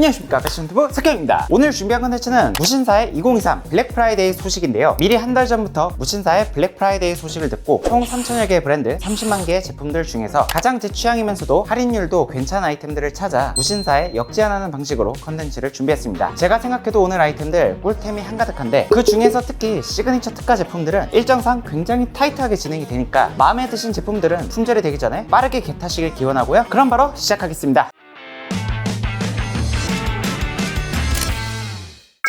안녕하십니까. 패션투브 석경입니다. 오늘 준비한 컨텐츠는 무신사의 2023 블랙 프라이데이 소식인데요. 미리 한 달 전부터 무신사의 블랙 프라이데이 소식을 듣고 총 3천여 개의 브랜드 30만 개의 제품들 중에서 가장 제 취향이면서도 할인율도 괜찮은 아이템들을 찾아 무신사에 역제안하는 방식으로 컨텐츠를 준비했습니다. 제가 생각해도 오늘 아이템들 꿀템이 한가득한데 그 중에서 특히 시그니처 특가 제품들은 일정상 굉장히 타이트하게 진행이 되니까 마음에 드신 제품들은 품절이 되기 전에 빠르게 겟하시길 기원하고요. 그럼 바로 시작하겠습니다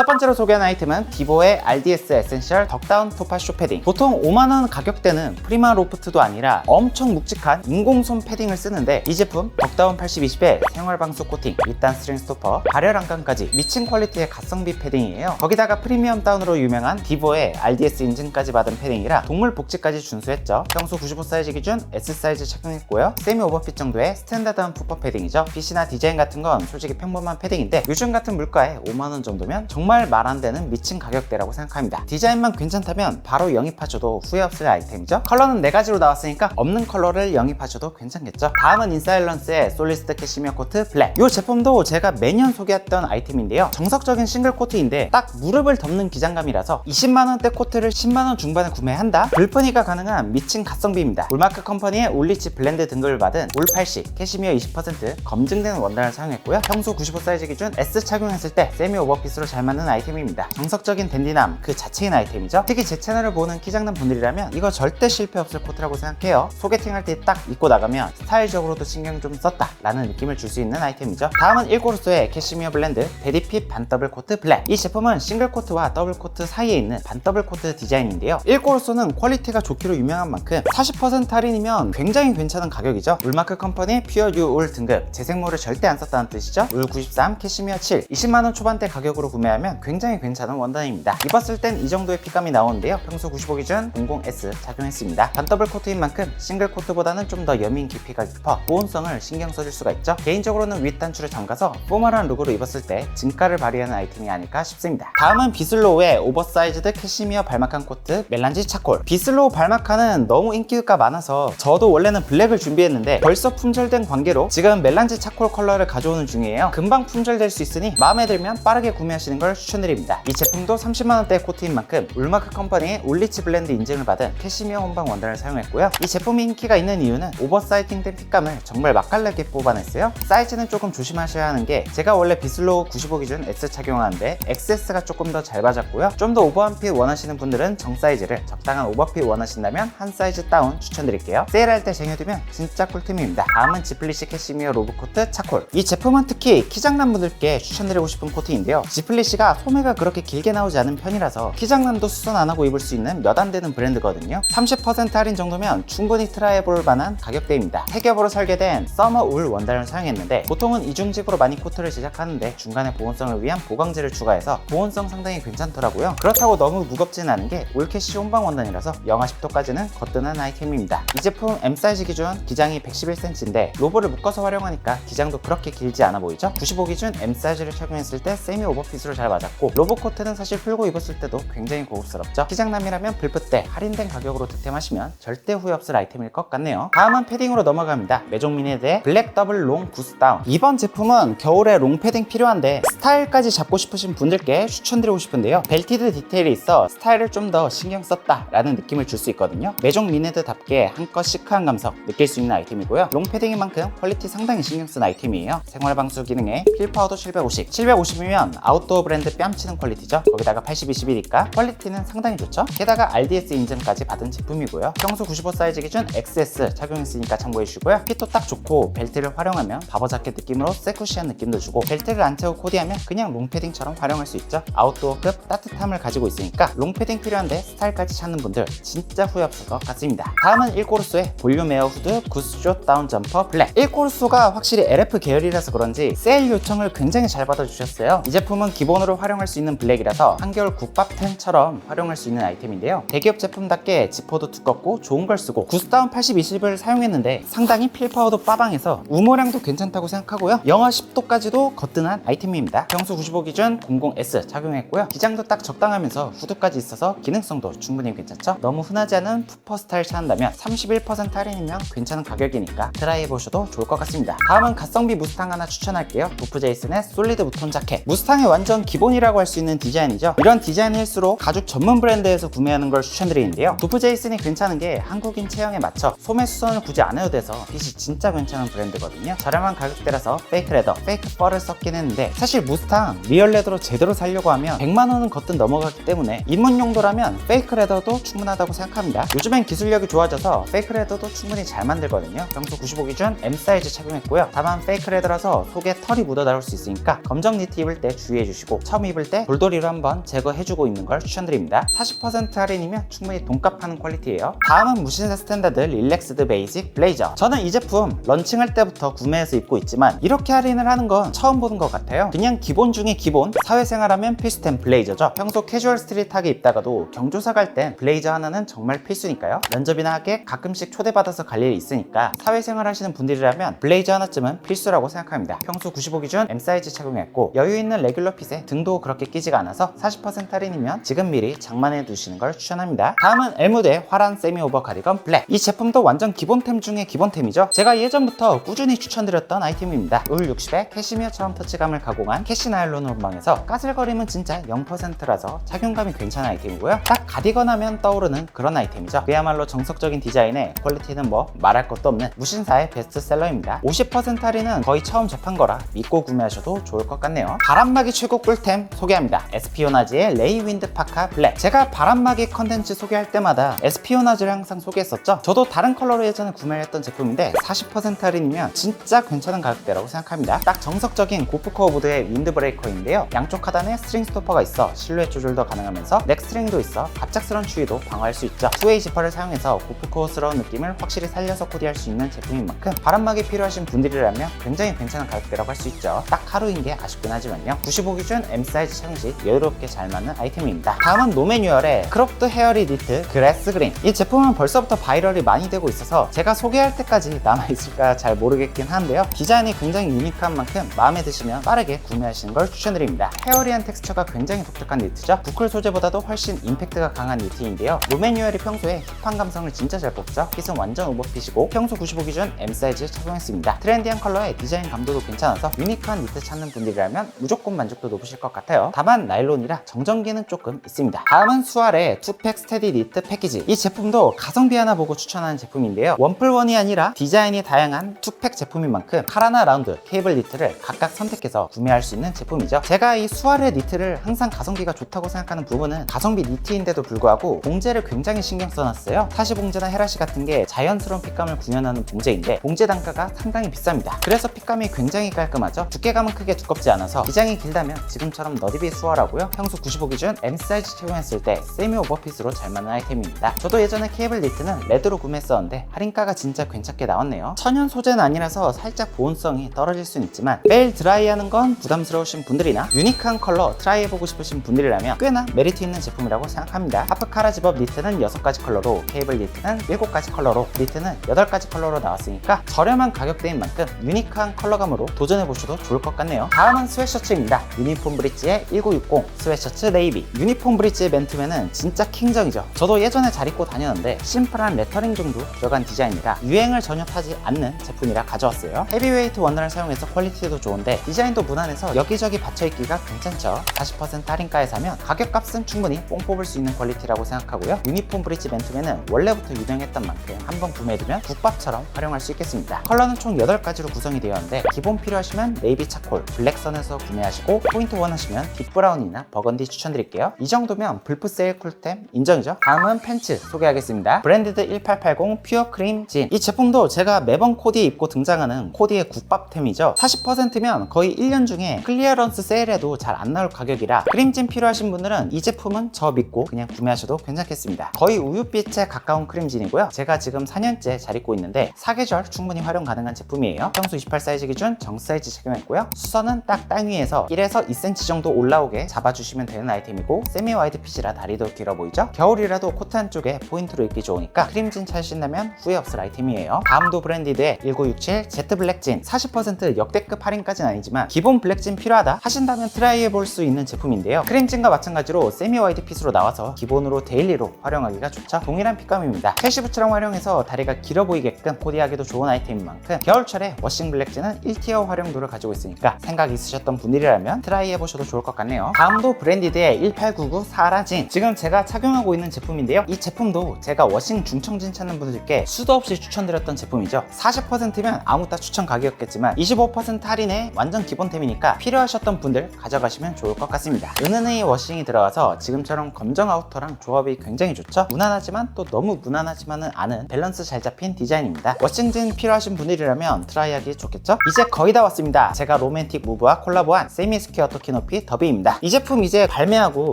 첫 번째로 소개한 아이템은 디보의 RDS 에센셜 덕다운 토파 쇼 패딩. 보통 5만원 가격대는 프리마 로프트도 아니라 엄청 묵직한 인공솜 패딩을 쓰는데 이 제품 덕다운 80-20에 생활방수 코팅, 밑단 스트링 스토퍼, 발열 안감까지 미친 퀄리티의 가성비 패딩이에요. 거기다가 프리미엄 다운으로 유명한 디보의 RDS 인증까지 받은 패딩이라 동물 복지까지 준수했죠. 평소 95 사이즈 기준 S 사이즈 착용했고요. 세미 오버핏 정도의 스탠다드한 푸퍼 패딩이죠. 핏이나 디자인 같은 건 솔직히 평범한 패딩인데 요즘 같은 물가에 5만원 정도면 정말 말 안 되는 미친 가격대라고 생각합니다. 디자인만 괜찮다면 바로 영입하셔도 후회 없을 아이템이죠. 컬러는 네 가지로 나왔으니까 없는 컬러를 영입하셔도 괜찮겠죠. 다음은 인사일런스의 솔리스트 캐시미어 코트 블랙. 이 제품도 제가 매년 소개했던 아이템인데요. 정석적인 싱글 코트인데 딱 무릎을 덮는 기장감이라서 20만원대 코트를 10만원 중반에 구매한다? 불편이가 가능한 미친 가성비입니다. 울마크 컴퍼니의 올리치 블렌드 등급을 받은 올80 캐시미어 20% 검증된 원단을 사용했고요. 평소 95 사이즈 기준 S 착용했을 때 세미 오버핏으로 잘 맞는 아이템입니다. 정석적인 댄디남 그 자체인 아이템이죠. 특히 제 채널을 보는 키장남 분들이라면 이거 절대 실패 없을 코트라고 생각해요. 소개팅 할 때 딱 입고 나가면 스타일적으로도 신경 좀 썼다 라는 느낌을 줄 수 있는 아이템이죠. 다음은 1코르소의 캐시미어 블렌드 베디핏 반 더블 코트 블랙. 이 제품은 싱글 코트와 더블 코트 사이에 있는 반 더블 코트 디자인인데요. 1코르소는 퀄리티가 좋기로 유명한 만큼 40% 할인이면 굉장히 괜찮은 가격이죠. 울마크 컴퍼니 퓨어 뉴 울 등급 재생모를 절대 안 썼다는 뜻이죠. 울 93 캐시미어 7 20만원 초반대 가격으로 구매하면 굉장히 괜찮은 원단입니다. 입었을 땐 이 정도의 핏감이 나오는데요. 평소 95 기준 00S 착용했습니다. 반더블 코트인 만큼 싱글 코트보다는 좀 더 여민 깊이가 깊어 보온성을 신경 써줄 수가 있죠. 개인적으로는 윗 단추를 잠가서 포멀한 룩으로 입었을 때 진가를 발휘하는 아이템이 아닐까 싶습니다. 다음은 비슬로우의 오버사이즈드 캐시미어 발막한 코트 멜란지 차콜. 비슬로우 발막한은 너무 인기가 많아서 저도 원래는 블랙을 준비했는데 벌써 품절된 관계로 지금 멜란지 차콜 컬러를 가져오는 중이에요. 금방 품절될 수 있으니 마음에 들면 빠르게 구매하시는 걸 추천드립니다. 이 제품도 30만원대 코트인 만큼 울마크 컴퍼니의 올리치 블렌드 인증을 받은 캐시미어 혼방 원단을 사용했고요. 이 제품이 인기가 있는 이유는 오버사이팅된 핏감을 정말 맛깔나게 뽑아냈어요. 사이즈는 조금 조심하셔야 하는 게 제가 원래 비슬로우 95 기준 S 착용하는데 XS가 조금 더 잘 맞았고요. 좀 더 오버한 핏 원하시는 분들은 정 사이즈를 적당한 오버핏 원하신다면 한 사이즈 다운 추천드릴게요. 세일할 때 쟁여두면 진짜 꿀템입니다. 다음은 지플리시 캐시미어 로브코트 차콜. 이 제품은 특히 키장남 분들께 추천드리고 싶은 코트인데요. 지플리시 가 소매가 그렇게 길게 나오지 않은 편이라서 키장남도 수선 안 하고 입을 수 있는 몇 안 되는 브랜드거든요. 30% 할인 정도면 충분히 트라이해볼 만한 가격대입니다. 태겹으로 설계된 서머 울 원단을 사용했는데 보통은 이중직으로 많이 코트를 제작하는데 중간에 보온성을 위한 보강제를 추가해서 보온성 상당히 괜찮더라고요. 그렇다고 너무 무겁지는 않은 게 올캐시 혼방 원단이라서 영하 10도까지는 거뜬한 아이템입니다. 이 제품 M 사이즈 기준 기장이 111cm인데 로브를 묶어서 활용하니까 기장도 그렇게 길지 않아 보이죠? 95 기준 M 사이즈를 착용했을 때 세미 오버핏으로 잘 맞았고 로브 코트는 사실 풀고 입었을 때도 굉장히 고급스럽죠? 기장남이라면 불붙 때 할인된 가격으로 득템하시면 절대 후회 없을 아이템일 것 같네요. 다음은 패딩으로 넘어갑니다. 메종 미네드의 블랙 더블 롱 구스 다운. 이번 제품은 겨울에 롱 패딩 필요한데 스타일까지 잡고 싶으신 분들께 추천드리고 싶은데요. 벨티드 디테일이 있어 스타일을 좀 더 신경 썼다 라는 느낌을 줄 수 있거든요. 메종 미네드답게 한껏 시크한 감성 느낄 수 있는 아이템이고요. 롱 패딩인 만큼 퀄리티 상당히 신경 쓴 아이템이에요. 생활 방수 기능에 필 파워도 750. 750이면 아웃도어 브랜드 뺨치는 퀄리티죠. 거기다가 80-20이니까 퀄리티는 상당히 좋죠. 게다가 RDS 인증까지 받은 제품이고요. 평소 95 사이즈 기준 XS 착용했으니까 참고해 주시고요. 핏도 딱 좋고 벨트를 활용하면 바버 자켓 느낌으로 세쿠시한 느낌도 주고 벨트를 안 채고 코디하면 그냥 롱패딩처럼 활용할 수 있죠. 아웃도어급 따뜻함을 가지고 있으니까 롱패딩 필요한데 스타일까지 찾는 분들 진짜 후회 없을 것 같습니다. 다음은 1코르소의 볼륨 에어 후드 구스쇼 다운 점퍼 블랙 1코르소가 확실히 LF 계열이라서 그런지 세일 요청을 굉장히 잘 받아주셨어요. 이 제품은 기본으로 시즌으로 활용할 수 있는 블랙이라서 한겨울 국밥템처럼 활용할 수 있는 아이템인데요. 대기업 제품답게 지퍼도 두껍고 좋은 걸 쓰고 구스다운 80-20을 사용했는데 상당히 필파워도 빠방해서 우모량도 괜찮다고 생각하고요. 영하 10도까지도 거뜬한 아이템입니다. 평소 95 기준 00S 착용했고요. 기장도 딱 적당하면서 후드까지 있어서 기능성도 충분히 괜찮죠? 너무 흔하지 않은 푸퍼 스타일 찾는다면 31% 할인이면 괜찮은 가격이니까 트라이 해보셔도 좋을 것 같습니다. 다음은 가성비 무스탕 하나 추천할게요. 도프 제이슨의 솔리드 무톤 자켓. 무스탕의 완전 기본 이라고 할 수 있는 디자인이죠. 이런 디자인일수록 가죽 전문 브랜드에서 구매하는 걸 추천드리는데요. 도프 제이슨이 괜찮은 게 한국인 체형에 맞춰 소매 수선을 굳이 안 해도 돼서 핏이 진짜 괜찮은 브랜드거든요. 저렴한 가격대라서 페이크 레더, 페이크 펄을 썼긴 했는데 사실 무스탕 리얼 레더로 제대로 살려고 하면 100만 원은 거뜬 넘어가기 때문에 입문 용도라면 페이크 레더도 충분하다고 생각합니다. 요즘엔 기술력이 좋아져서 페이크 레더도 충분히 잘 만들거든요. 평소 95 기준 M 사이즈 착용했고요. 다만 페이크 레더라서 속에 털이 묻어 나올 수 있으니까 검정 니트 입을 때 주의해 주시고 처음 입을 때 돌돌이로 한번 제거해주고 있는 걸 추천드립니다. 40% 할인이면 충분히 돈값 하는 퀄리티예요. 다음은 무신사 스탠다드 릴렉스드 베이직 블레이저. 저는 이 제품 런칭할 때부터 구매해서 입고 있지만 이렇게 할인을 하는 건 처음 보는 것 같아요. 그냥 기본 중에 기본 사회생활하면 필수템 블레이저죠. 평소 캐주얼 스트릿하게 입다가도 경조사 갈 땐 블레이저 하나는 정말 필수니까요. 면접이나 하게 가끔씩 초대받아서 갈 일이 있으니까 사회생활 하시는 분들이라면 블레이저 하나쯤은 필수라고 생각합니다. 평소 95 기준 M 사이즈 착용했고 여유 있는 레귤러 핏에 등도 그렇게 끼지가 않아서 40% 할인이면 지금 미리 장만해 두시는 걸 추천합니다. 다음은 엘무드의 화란 세미 오버 가디건 블랙. 이 제품도 완전 기본템 중에 기본템이죠. 제가 예전부터 꾸준히 추천드렸던 아이템입니다. 울 60에 캐시미어 처럼 터치감을 가공한 캐시 나일론 원망에서 까슬거림은 진짜 0%라서 착용감이 괜찮은 아이템이고요. 딱 가디건 하면 떠오르는 그런 아이템이죠. 그야말로 정석적인 디자인에 퀄리티는 뭐 말할 것도 없는 무신사의 베스트셀러입니다. 50% 할인은 거의 처음 접한 거라 믿고 구매하셔도 좋을 것 같네요. 바람막이 최고 꿀템 소개합니다. 에스피오나지의 레이 윈드 파카 블랙. 제가 바람막이 컨텐츠 소개할 때마다 에스피오나지를 항상 소개했었죠. 저도 다른 컬러로 예전에 구매했던 제품인데 40% 할인이면 진짜 괜찮은 가격대라고 생각합니다. 딱 정석적인 고프코어 보드의 윈드 브레이커인데요. 양쪽 하단에 스트링 스토퍼가 있어 실루엣 조절도 가능하면서 넥 스트링도 있어 갑작스러운 추위도 방어할 수 있죠. 2웨이 지퍼를 사용해서 고프코어스러운 느낌을 확실히 살려서 코디할 수 있는 제품인 만큼 바람막이 필요하신 분들이라면 굉장히 괜찮은 가격대라고 할 수 있죠. 딱 하루인 게 아쉽긴 하지만요. 95 기준 M 사이즈 착용 시 여유롭게 잘 맞는 아이템입니다. 다음은 노매뉴얼의 크롭드 헤어리 니트 그래스 그린. 이 제품은 벌써부터 바이럴이 많이 되고 있어서 제가 소개할 때까지 남아있을까 잘 모르겠긴 한데요. 디자인이 굉장히 유니크한 만큼 마음에 드시면 빠르게 구매하시는 걸 추천드립니다. 헤어리한 텍스처가 굉장히 독특한 니트죠. 부클 소재보다도 훨씬 임팩트가 강한 니트인데요. 노매뉴얼이 평소에 힙한 감성을 진짜 잘 뽑죠. 핏은 완전 오버핏이고 평소 95 기준 M 사이즈 착용했습니다. 트렌디한 컬러에 디자인 감도도 괜찮아서 유니크한 니트 찾는 분들이라면 무조건 만족도 높으실 것 같아요. 다만 나일론이라 정전기는 조금 있습니다. 다음은 수알의 투팩 스테디 니트 패키지. 이 제품도 가성비 하나 보고 추천하는 제품인데요. 원플원이 아니라 디자인이 다양한 투팩 제품인 만큼 카라나 라운드 케이블 니트를 각각 선택해서 구매할 수 있는 제품이죠. 제가 이 수알의 니트를 항상 가성비가 좋다고 생각하는 부분은 가성비 니트인데도 불구하고 봉제를 굉장히 신경 써놨어요. 사시 봉제나 헤라시 같은 게 자연스러운 핏감을 구현하는 봉제인데 봉제 단가가 상당히 비쌉니다. 그래서 핏감이 굉장히 깔끔하죠. 두께감은 크게 두껍지 않아서 기장이 길다면 지금 처럼 너디비 수월하고요. 평소 95 기준 M 사이즈 착용했을 때 세미 오버핏으로 잘 맞는 아이템입니다. 저도 예전에 케이블 니트는 레드로 구매했었는데 할인가가 진짜 괜찮게 나왔네요. 천연 소재는 아니라서 살짝 보온성이 떨어질 수는 있지만 매일 드라이하는 건 부담스러우신 분들이나 유니크한 컬러 트라이 해보고 싶으신 분들이라면 꽤나 메리트 있는 제품이라고 생각합니다. 하프카라 집업 니트는 6가지 컬러로 케이블 니트는 7가지 컬러로 니트는 8가지 컬러로 나왔으니까 저렴한 가격대인 만큼 유니크한 컬러감으로 도전해보셔도 좋을 것 같네요. 다음은 스웨셔츠입니다. 유니폼 브릿지의 1960 스웨셔츠 네이비. 유니폼 브릿지의 맨투맨은 진짜 킹정이죠. 저도 예전에 잘 입고 다녔는데 심플한 레터링 정도 들어간 디자인이라 유행을 전혀 타지 않는 제품이라 가져왔어요. 헤비웨이트 원단을 사용해서 퀄리티도 좋은데 디자인도 무난해서 여기저기 받쳐입기가 괜찮죠. 40% 할인가에 사면 가격값은 충분히 뽕 뽑을 수 있는 퀄리티라고 생각하고요. 유니폼 브릿지 맨투맨은 원래부터 유명했던 만큼 한번 구매해두면 국밥처럼 활용할 수 있겠습니다. 컬러는 총 8가지로 구성이 되어 있는데 기본 필요하시면 네이비 차콜, 블랙선에서 구매하시고 포인트 원 하시면 딥브라운이나 버건디 추천드릴게요. 이 정도면 불프 세일 쿨템 인정이죠? 다음은 팬츠 소개하겠습니다. 브랜드드 1880 퓨어 크림 진. 이 제품도 제가 매번 코디에 입고 등장하는 코디의 국밥템이죠. 40%면 거의 1년 중에 클리어런스 세일에도 잘 안 나올 가격이라 크림진 필요하신 분들은 이 제품은 저 믿고 그냥 구매하셔도 괜찮겠습니다. 거의 우유빛에 가까운 크림진이고요. 제가 지금 4년째 잘 입고 있는데 사계절 충분히 활용 가능한 제품이에요. 평소 28 사이즈 기준 정 사이즈 착용했고요. 수선은 딱 땅 위에서 1에서 2cm 2cm 정도 올라오게 잡아주시면 되는 아이템이고 세미 와이드 핏이라 다리도 길어 보이죠? 겨울이라도 코트 한쪽에 포인트로 입기 좋으니까 크림진 차신다면 후회 없을 아이템이에요. 다음도 브랜디드의 1967 제트 블랙진 40% 역대급 할인까지는 아니지만 기본 블랙진 필요하다 하신다면 트라이 해볼 수 있는 제품인데요. 크림진과 마찬가지로 세미 와이드 핏으로 나와서 기본으로 데일리로 활용하기가 좋죠. 동일한 핏감입니다. 캐시 부츠랑 활용해서 다리가 길어 보이게끔 코디하기도 좋은 아이템인 만큼 겨울철에 워싱 블랙진은 1티어 활용도를 가지고 있으니까 생각 있으셨던 분들이라면 트라이 해 보셔도 좋을 것 같네요. 다음도 브랜디드의 1899 사라진 지금 제가 착용하고 있는 제품인데요. 이 제품도 제가 워싱 중청진 찾는 분들께 수도 없이 추천드렸던 제품이죠. 40%면 아무 따 추천 가격이었겠지만 25% 할인에 완전 기본템이니까 필요하셨던 분들 가져가시면 좋을 것 같습니다. 은은히 워싱이 들어가서 지금처럼 검정 아우터랑 조합이 굉장히 좋죠. 무난하지만 또 너무 무난하지만은 않은 밸런스 잘 잡힌 디자인입니다. 워싱진 필요하신 분들이라면 트라이하기 좋겠죠? 이제 거의 다 왔습니다. 제가 로맨틱 무브와 콜라보한 세미 스퀘어터 키높이 더비입니다. 이 제품 이제 발매하고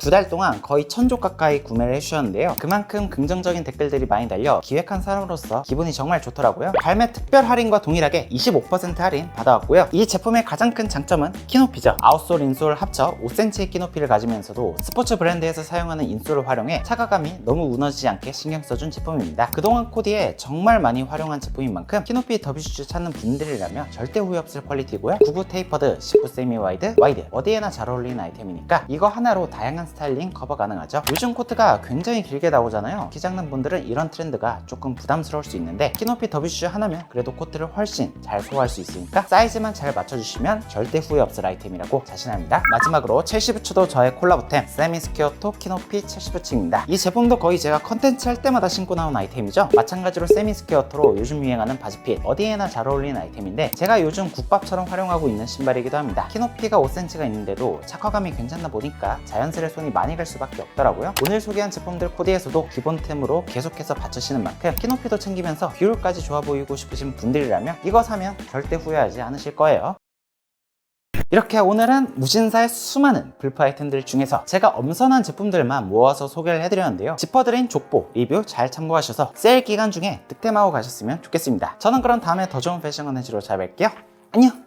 두 달 동안 거의 천조 가까이 구매를 해주셨는데요. 그만큼 긍정적인 댓글들이 많이 달려 기획한 사람으로서 기분이 정말 좋더라고요. 발매 특별 할인과 동일하게 25% 할인 받아왔고요. 이 제품의 가장 큰 장점은 키높이죠. 아웃솔, 인솔 합쳐 5cm의 키높이를 가지면서도 스포츠 브랜드에서 사용하는 인솔을 활용해 차가감이 너무 무너지지 않게 신경 써준 제품입니다. 그동안 코디에 정말 많이 활용한 제품인 만큼 키높이 더비슈즈 찾는 분들이라면 절대 후회 없을 퀄리티고요. 99 테이퍼드, 19 세미 와이드, 와이드 어디에나 잘 어울리는 아이템이니까 이거 하나로 다양한 스타일링 커버 가능하죠. 요즘 코트가 굉장히 길게 나오잖아요. 키 작는 분들은 이런 트렌드가 조금 부담스러울 수 있는데 키높이 더비슈즈 하나면 그래도 코트를 훨씬 잘 소화할 수 있으니까 사이즈만 잘 맞춰주시면 절대 후회 없을 아이템이라고 자신합니다. 마지막으로 첼시 부츠도 저의 콜라보템 세미 스퀘어 토 키높이 첼시 부츠입니다. 이 제품도 거의 제가 컨텐츠 할 때마다 신고 나온 아이템이죠. 마찬가지로 세미 스퀘어 토로 요즘 유행하는 바지핏 어디에나 잘 어울리는 아이템인데 제가 요즘 국밥처럼 활용하고 있는 신발이기도 합니다. 키높이가 5cm가 있는데 도 착화감이 괜찮나 보니까 자연스레 손이 많이 갈 수밖에 없더라고요. 오늘 소개한 제품들 코디에서도 기본템으로 계속해서 받쳐시는 만큼 키높이도 챙기면서 비율까지 좋아 보이고 싶으신 분들이라면 이거 사면 절대 후회하지 않으실 거예요. 이렇게 오늘은 무신사의 수많은 불프 아이템들 중에서 제가 엄선한 제품들만 모아서 소개를 해드렸는데요. 짚어드린 족보 리뷰 잘 참고하셔서 세일 기간 중에 득템하고 가셨으면 좋겠습니다. 저는 그럼 다음에 더 좋은 패션 컨텐츠로 잘 뵐게요. 안녕!